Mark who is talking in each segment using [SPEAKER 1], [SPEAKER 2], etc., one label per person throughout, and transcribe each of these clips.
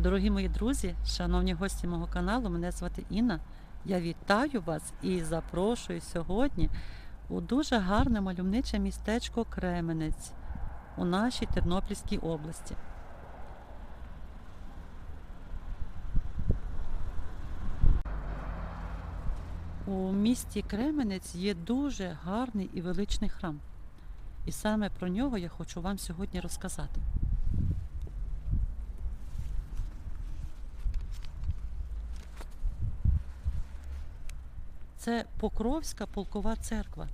[SPEAKER 1] Дорогі мої друзі, шановні гості мого каналу, мене звати Інна. Я вітаю вас і запрошую сьогодні у дуже гарне мальовниче містечко Кременець у нашій Тернопільській області. У місті Кременець є дуже гарний і величний храм. І саме про нього я хочу вам сьогодні розказати. Це Покровська полкова церква.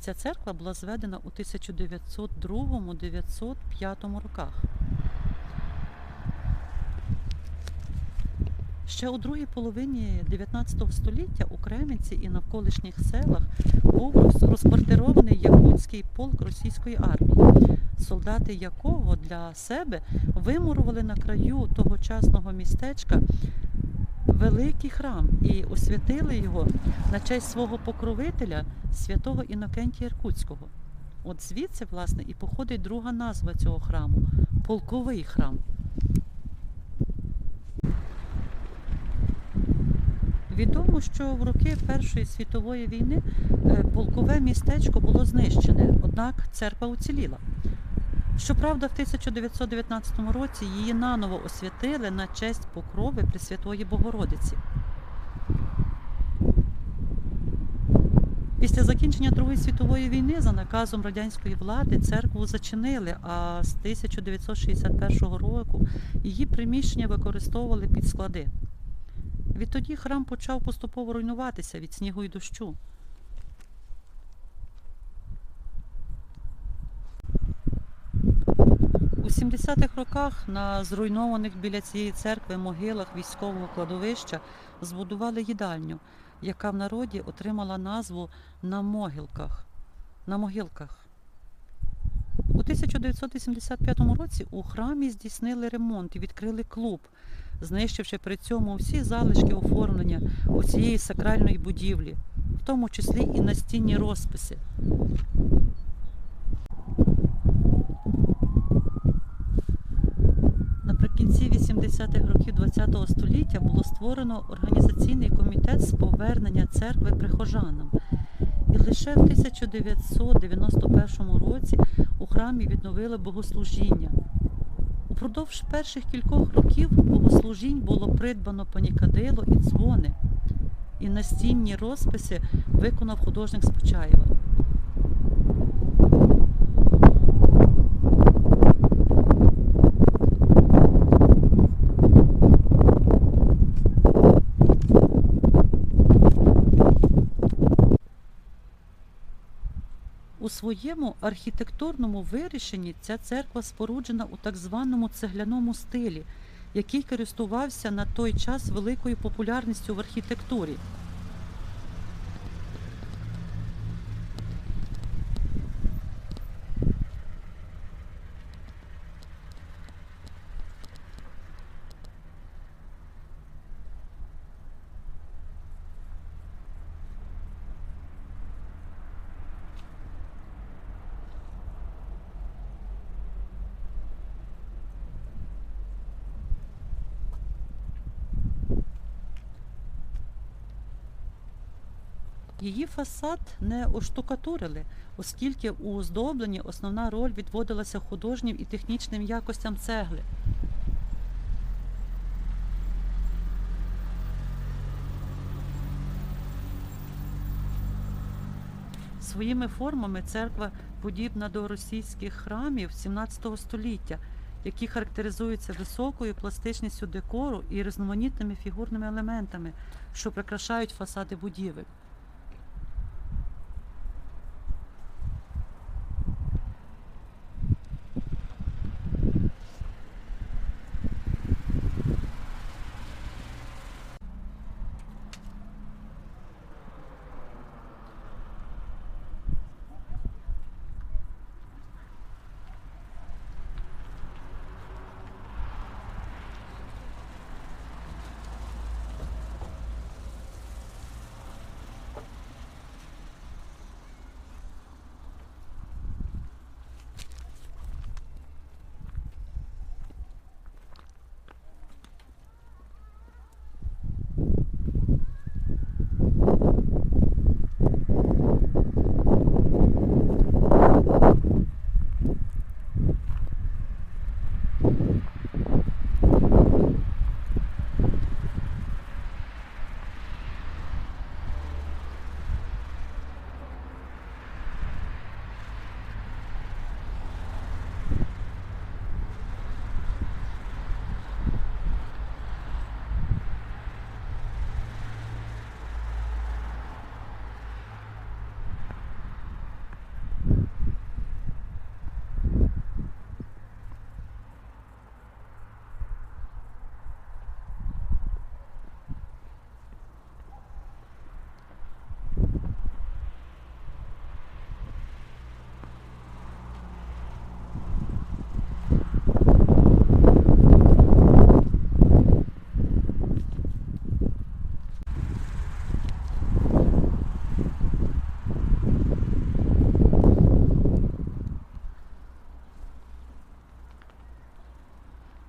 [SPEAKER 1] Ця церква була зведена у 1902-905 роках. Ще у другій половині 19 століття у Кременці і навколишніх селах був розквартирований якутський полк російської армії, солдати якого для себе вимурували на краю тогочасного містечка великий храм і освятили його на честь свого покровителя святого Інокентія Іркутського. От звідси, власне, і походить друга назва цього храму полковий храм. Відомо, що в роки Першої світової війни е, полкове містечко було знищене, однак церква уціліла. Щоправда, в 1919 році її наново освятили на честь покрови Пресвятої Богородиці. Після закінчення Другої світової війни за наказом радянської влади церкву зачинили, а з 1961 року її приміщення використовували під склади. Відтоді храм почав поступово руйнуватися від снігу і дощу. У 70-х роках на зруйнованих біля цієї церкви могилах військового кладовища збудували їдальню, яка в народі отримала назву на могилках. На могилках. У 1985 році у храмі здійснили ремонт і відкрили клуб, знищивши при цьому всі залишки оформлення у цієї сакральної будівлі, в тому числі і настінні розписи. Наприкінці 80-х років ХХ століття було створено організаційний комітет з повернення церкви прихожанам. І лише в 1991 році у храмі відновили богослужіння. Упродовж перших кількох років богослужінь було придбано панікадило і дзвони. І настінні розписи виконав художник з. У своєму архітектурному вирішенні ця церква споруджена у так званому цегляному стилі, який користувався на той час великою популярністю в архітектурі. Її фасад не оштукатурили, оскільки у оздобленні основна роль відводилася художнім і технічним якостям цегли. Своїми формами церква подібна до російських храмів 17 століття, які характеризуються високою пластичністю декору і різноманітними фігурними елементами, що прикрашають фасади будівель.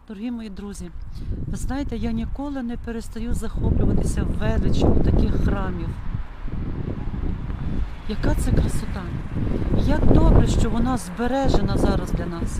[SPEAKER 1] Дорогі мої друзі, ви знаєте, я ніколи не перестаю захоплюватися величчю таких храмів. Яка це красота? Як добре, що вона збережена зараз для нас.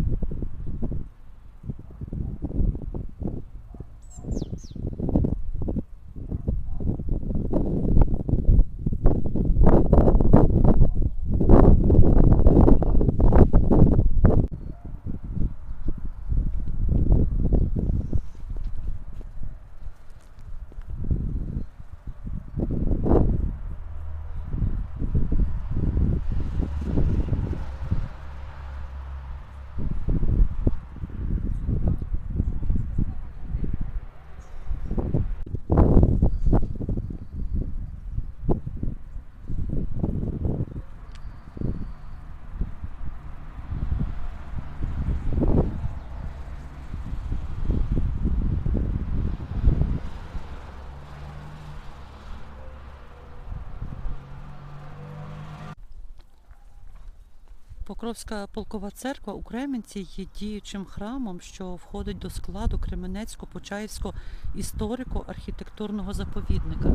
[SPEAKER 1] Покровська полкова церква у Кременці є діючим храмом, що входить до складу Кременецько-Почаївського історико-архітектурного заповідника.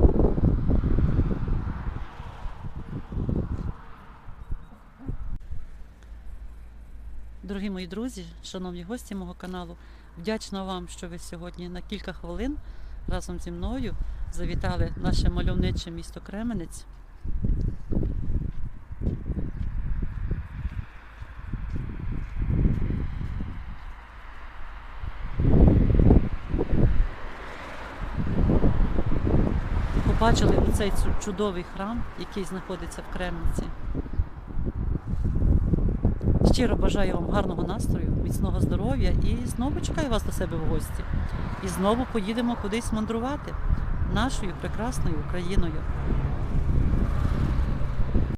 [SPEAKER 1] Дорогі мої друзі, шановні гості мого каналу, вдячна вам, що ви сьогодні на кілька хвилин разом зі мною завітали наше мальовниче місто Кременець. Побачили оцей чудовий храм, який знаходиться в Кремниці. Щиро бажаю вам гарного настрою, міцного здоров'я і знову чекаю вас до себе в гості. І знову поїдемо кудись мандрувати нашою прекрасною Україною.